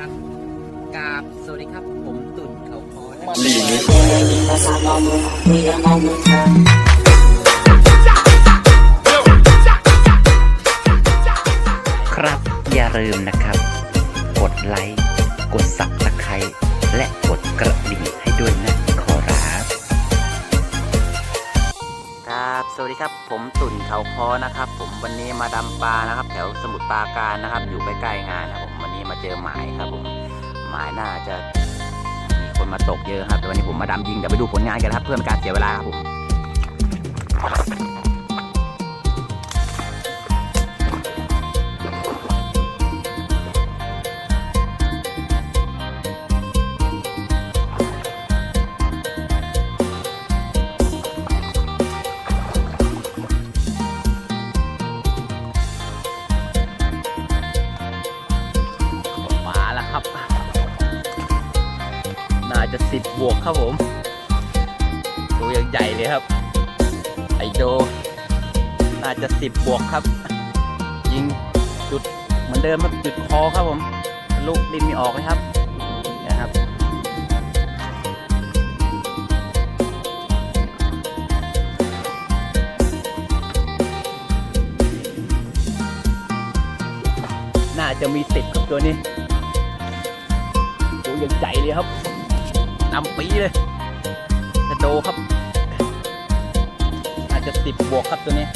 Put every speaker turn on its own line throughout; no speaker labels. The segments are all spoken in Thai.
ครับกราบสวัสดีครับ ผมตุ่นเขาคอนะ
หลีก
ครับ อย่าลืมนะครับ กดไลค์ กดสับตะไคร้และกดกระดิ่งให้ด้วยนะขอรับครับสวัสดีครับ ผมตุ่นเขาคอนะครับ ผมวันนี้มาดำปลานะครับ แถวสมุทรปราการนะครับ อยู่ใกล้ๆงานนะครับผมวั นี้มาเจอหมายครับผมหมายน่าจะมีคนมาตกเยอะครับแต่วันนี้ผมมาดำยิงเดี๋ยวไปดูผลงานกันนะครับ เพื่อเป็นการเสียเวลาครับผม จะสิบบวกครับผม ตัวยังใหญ่เลยครับ ไอโด น่าจะสิบบวกครับ ยิงจุดเหมือนเดิมครับจุดคอครับผม ลูกดินมีออกเลยครับนะครับน่าจะมีสิบครับตัวนี้ตัวยังใหญ่เลยครับ นำปีเลยกระโดครับน่าจจะสิบบวกครับตัวนี้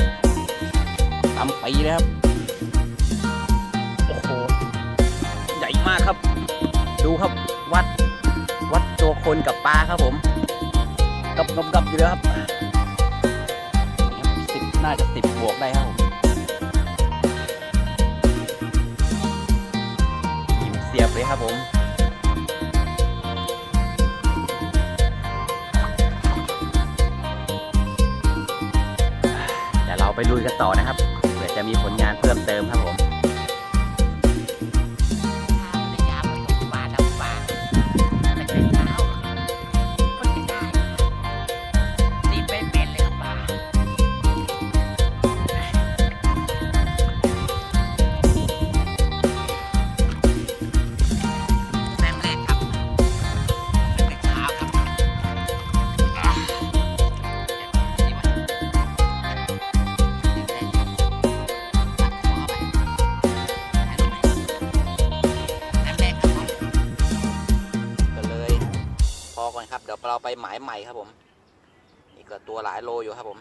นำปีเลยครับโอ้โหใหญ่มากครับ ดูครับวัดวัดตัวคนกับปลาครับผมกับกำกับอยู่แล้วครับสิบน่าจะสิบบวกได้ครับผมยิ้มเสียบเลยครับผม ไปลุยกันต่อนะครับเผื่อจะมีผลงานเพิ่มเติมครับผม ก่อนครับเดี๋ยวเราไปหมายใหม่ครับผม นี่ก็ตัวหลายโลอยู่ครับผม